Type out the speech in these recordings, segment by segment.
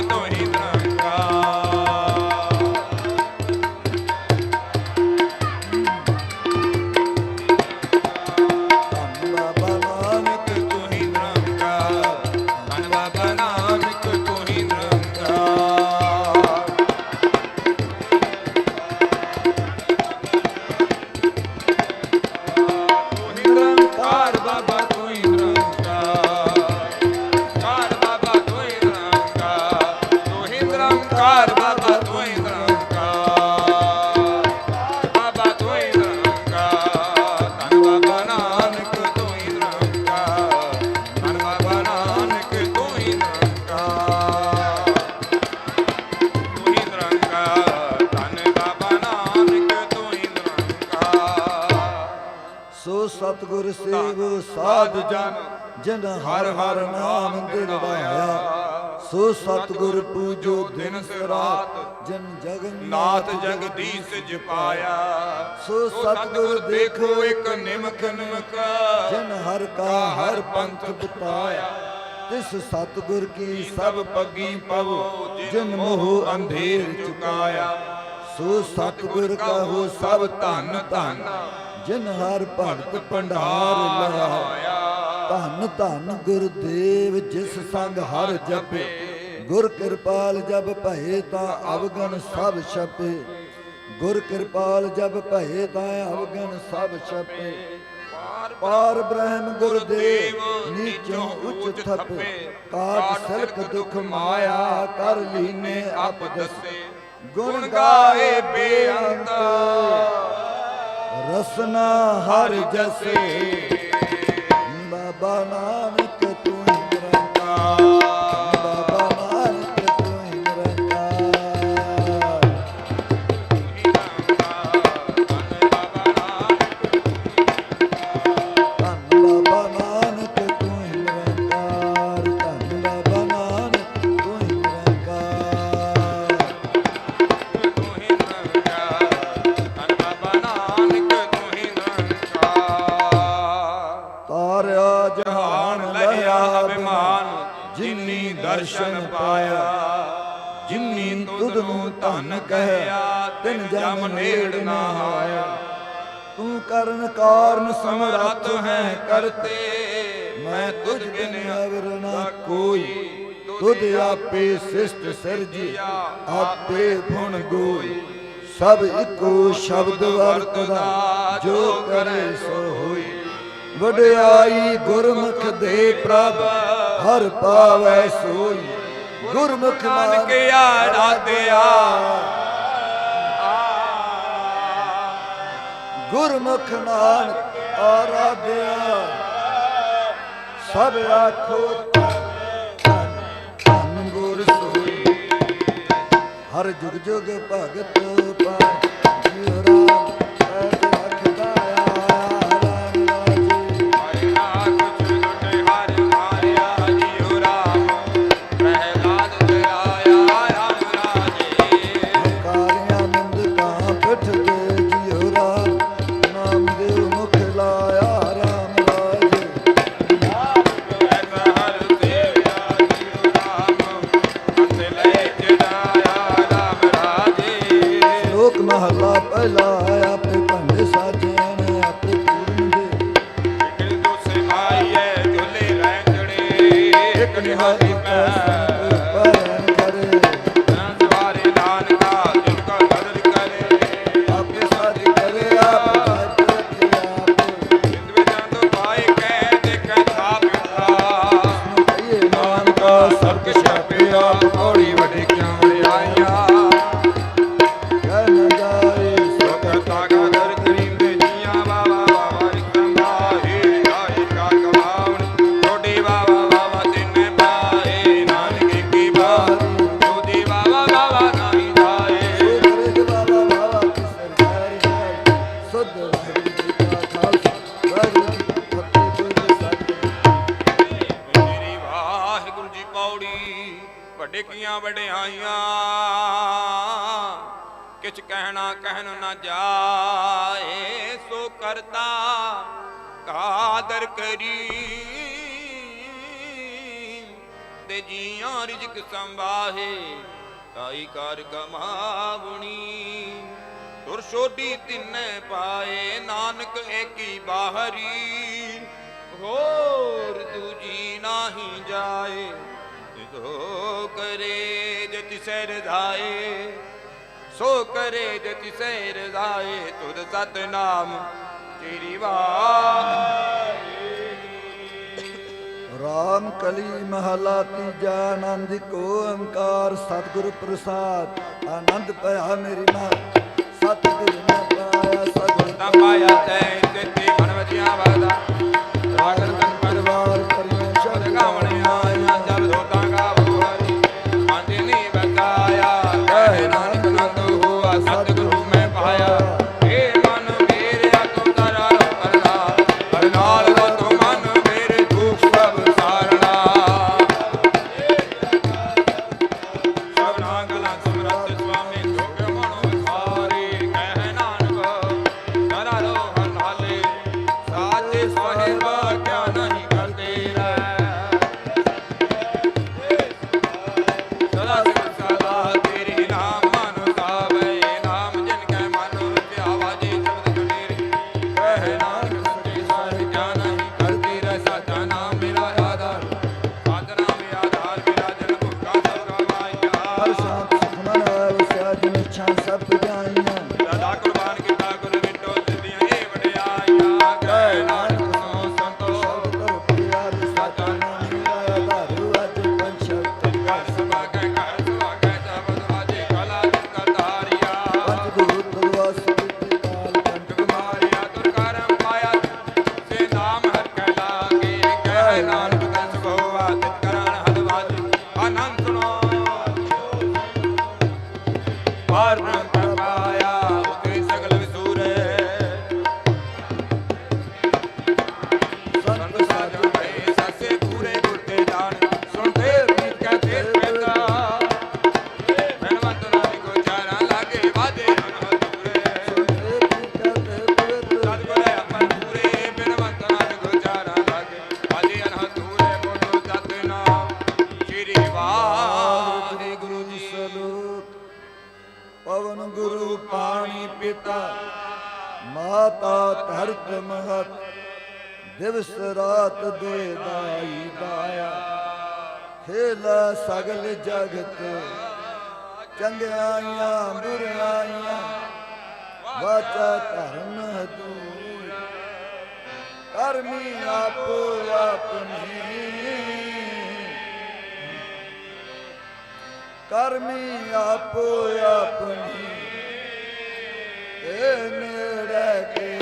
ਤੂੰ ਹੀ ਸਤਿਗੁਰ ਸੇਵ ਸਾਧ ਜਨ ਜਿਨ ਹਰ ਹਰ ਨਾਮ ਦਿਲ ਲਾਇਆ ਸੋ ਸਤਿਗੁਰ ਪੂਜੋ ਦਿਨ ਰਾਤ ਜਿਨ ਜਗਨ ਨਾਥ ਜਗਦੀਸ਼ ਜਪਾਇਆ। ਸੋ ਸਤਿਗੁਰ ਦੇਖੋ ਇੱਕ ਨਿਮਕ ਨਿਮਕ ਜਿਨ ਹਰ ਕਾ ਹਰ ਪੰਥ ਬਤਾਇਆ ਤਿਸ ਸਤਿਗੁਰ ਕੀ ਸਭ ਪੱਗੀ ਪਵੋ ਜਿਨ ਮੋਹ ਅੰਧੇਰ ਚੁਕਾਇਆ। ਸੋ ਸਤਿਗੁਰ ਕਹੋ ਸਭ ਧਨ ਧਨ। ਜਿਨ ਹਰ ਭਗਤ ਭੰਡਾਰ ਲਾਇਆ। ਧੰਨ ਧੰਨ ਗੁਰਦੇਵ ਜਿਸ ਸੰਗ ਹਰ ਜਪੇ। ਗੁਰ ਕਿਰਪਾਲ ਜਬ ਭਏ ਤਾਂ ਅਵਗਣ ਸਭ ਛਪੇ। ਗੁਰ ਕਿਰਪਾਲ ਜਬ ਭਏ ਤਾਂ ਅਵਗਣ ਸਭ ਛਪੇ। ਪਾਰ ਬ੍ਰਹਮ ਗੁਰਦੇਵ ਨੀਚੋਂ ਉੱਚ ਥਪੇ। ਕਾਟ ਸਿਲਕ ਦੁਖ ਮਾਇਆ ਕਰ ਲੀਨੇ ਆਪ ਦਸੇ। ਗੁਣ ਗਾਏ ਬੇਅੰਤ। ਰਸਨਾ ਹਰ ਜਸੇ। ਬਾਬਾ ਨਾਨਕ ਅਭਿਮਾਨ ਜਿਨੀ ਦਰਸ਼ਨ ਪਾਇਆ, ਜਿਨੀ ਤੁਧ ਨੂੰ ਧਨ ਕਹਿਆ, ਤਿਨ ਜਮ ਨੇੜ ਨਾ ਆਇਆ। ਤੂੰ ਕਰਨ ਕਾਰਨ ਸਮਰੱਥ ਹੈ ਕਰਤੇ, ਮੈਂ ਤੁਝ ਬਿਨ ਅਵਰ ਨਾ ਕੋਈ। ਤੁਧ ਆਪੇ ਸਿਸ਼ਟ ਸਿਰਜੀ, ਆਪੇ ਭੁਣ ਗੋਈ। ਸਭ ਇੱਕੋ ਸ਼ਬਦ ਵਰਤਦਾ, ਜੋ ਕਰੇ ਸੋ ਹੋਈ। ਵਡਿਆਈ ਗੁਰਮੁਖ ਦੇ ਪ੍ਰਭ ਹਰ ਪਾਵੈ ਸੋਈ ਗੁਰਮੁਖ ਨਾਨਕ ਆਰਾਧਿਆ ਗੁਰਮੁਖ ਨਾਨਕ ਆਰਾਧਿਆ ਸਭ ਆਖੋ ਧੰਨ ਗੁਰ ਸੋਈ। ਹਰ ਜੁਗ ਜੁਗ ਭਗਤ ਪਾਇ ਵਡਿਆਈਆਂ। ਕਿਛ ਕਹਿਣਾ ਕਹਿਣ ਨਾ ਜਾਏ, ਸੋ ਕਰਤਾ ਕਾਦਰ ਕਰੀ। ਤੇ ਜੀਆਂ ਰਿਜਕ ਸੰਭਾਹੇ, ਤਾਈ ਕਰ ਕਮਾਵਣੀ ਤੁਰ ਛੋਡੀ ਤਿੰਨੇ ਪਾਏ, ਨਾਨਕ ਏਕੀ ਬਾਹਰੀ। ਹੋਰ ਦੂਜੀ ਨਾਹੀ ਜਾਏ ਸੋ ਕਰੇ ਜਤਿ ਸੈ ਰਜ਼ਾਏ ਸੋ ਕਰੇ ਜਤਿ ਸੈ ਰਜ਼ਾਏ ਤੁਧ ਸਤਨਾਮ ਤੇਰੀ ਵਾਹੀ। ਰਾਮ ਕਲੀ ਮਹਲਾ ਤੀਜਾ ਆਨੰਦ ਕੋ ਓੰਕਾਰ ਸਤਿਗੁਰ ਪ੍ਰਸਾਦ ਆਨੰਦ ਪਿਆ ਮੇਰੀ ਮਾਂ ਸਤਿਗੁਰ ਨੇ ਪਾਇਆ ਸਤਿਗੁਰ ਤਾਂ ਪਾਇਆ ਤੈ ਜਿੱਤੇ ਮਨ ਵਜਿਆ ਵਾਦਾ। ਸਭ ਹਰ ਗਵਾਇਆ ਸ਼ਾਂਤ ਜਾਈਆਂ। ਮਾਤਾ ਧਰਤ ਦਿਵਸ ਰਾਤ ਦੇ ਦਾਈ ਦਾਇਆ। ਖੇਲਾ ਸਗਲ ਜਗਤ, ਚੰਗਿਆਈਆਂ ਬੁਰਾਈਆਂ ਵਾਚਾ ਧਰਮ ਦੂਰ ਕਰਮੀ ਆਪੋ ਆਪਣੀ ਕਰਮੀ ਆਪੋ ਆਪਣੀ ਏ ਨੇੜੇ ਕੇ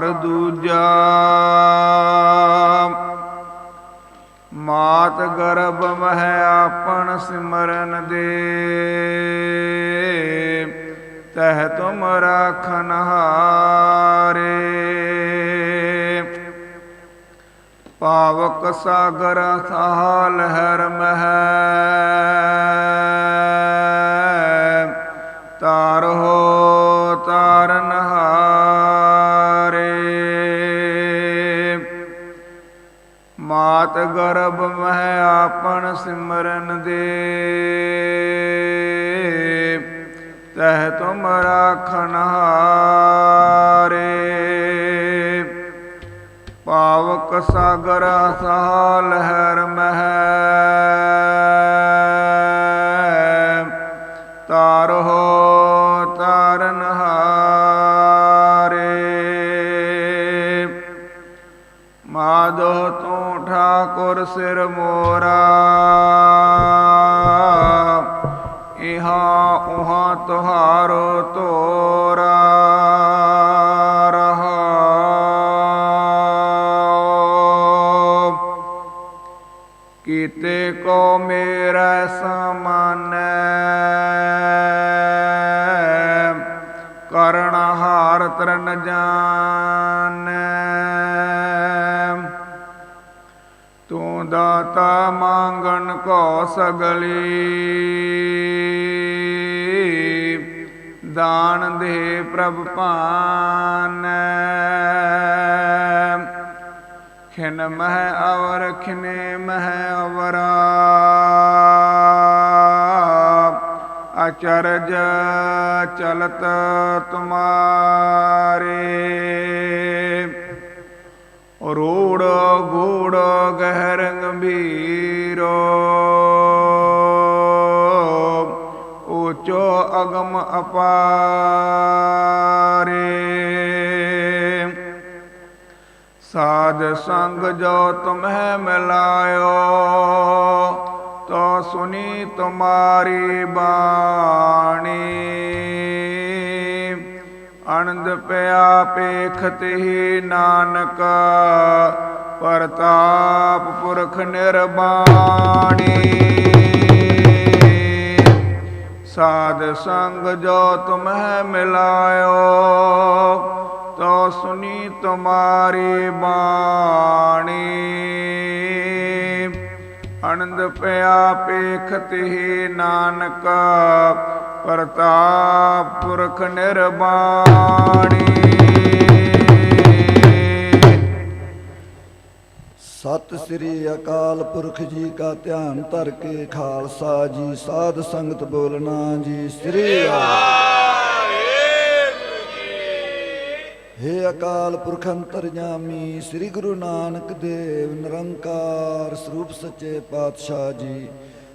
ਘਰ ਦੂਜਾ। ਮਾਤ ਗਰਭ ਮਹਿ ਆਪਣ ਸਿਮਰਨ ਦੇ। ਤਹ ਤੁਮ ਰਾਖਨ ਹਾਰੇ। ਪਾਵਕ ਸਾਗਰ ਸਾਹ ਹਰ ਮਹਿ। ਮਾਤ ਗਰਭ ਮਹਿ ਆਪਨ ਸਿਮਰਨ ਦੇ। ਤਹ ਤੁਮ ਰਾਖਨ ਹਾਰੇ। ਪਾਵਕ ਸਾਗਰ ਸਹਾ ਲਹਿਰ ਮਹਿ। ਠਾਕੁਰ ਸਿਰ ਮੋਰਾ। ਇਹਾ ਉਹਾ ਤੁਹਾਰੋ ਤੋਰਾ ਤਾ ਦਾਤਾ ਮੰਗਣ ਕੋ ਸਗਲੀ। ਦਾਨ ਦੇ ਪ੍ਰਭ ਪਾਨ। ਖਿਨ ਮਹਿ ਅਵਰ, ਖਿਨੇ ਮਹਿ ਅਵਰਾ। ਅਚਰਜ ਚਲਤ ਤੁਮਾਰੇ। ਰੂੜ ਗੂੜ ਗਹਿਰ ਗੰਭੀਰੋ। ਊਚੋ ਅਗਮ ਅਪਾਰੇ। ਸਾਧ ਸੰਗ ਜੋ ਤੁਮਹਿ ਮਿਲਾਇਓ, ਤੋ ਸੁਨੀ ਤੁਮਾਰੀ ਬਾਣੀ। ਆਨੰਦ ਪਿਆ ਪੇਖਤ ਹੀ ਨਾਨਕ ਪ੍ਰਤਾਪ ਪੁਰਖ ਨਿਰਬਾਣੀ। ਸਾਧ ਸੰਗ ਜੋ ਤੁਮਹਿ ਮਿਲਾਇਓ ਤੋ ਸੁਨੀ ਤੁਮਾਰੀ ਬਾਣੀ। ਆਨੰਦ ਪਿਆ ਪੇਖਤ ਹੀ ਨਾਨਕ ਪ੍ਰਤਾਪ ਪੁਰਖ ਨਿਰਬਾਣੀ। ਸਤਿ ਸ੍ਰੀ ਅਕਾਲ ਪੁਰਖ ਜੀ ਕਾ ਧਿਆਨ ਧਰ ਕੇ ਖਾਲਸਾ ਜੀ, ਸਾਧ ਸੰਗਤ ਬੋਲਣਾ ਜੀ, ਸ੍ਰੀ ਹੇ ਅਕਾਲ ਪੁਰਖ ਅੰਤਰਜਾਮੀ ਸ੍ਰੀ ਗੁਰੂ ਨਾਨਕ ਦੇਵ, ਨਿਰੰਕਾਰ ਸਰੂਪ ਸੱਚੇ ਪਾਤਸ਼ਾਹ ਜੀ।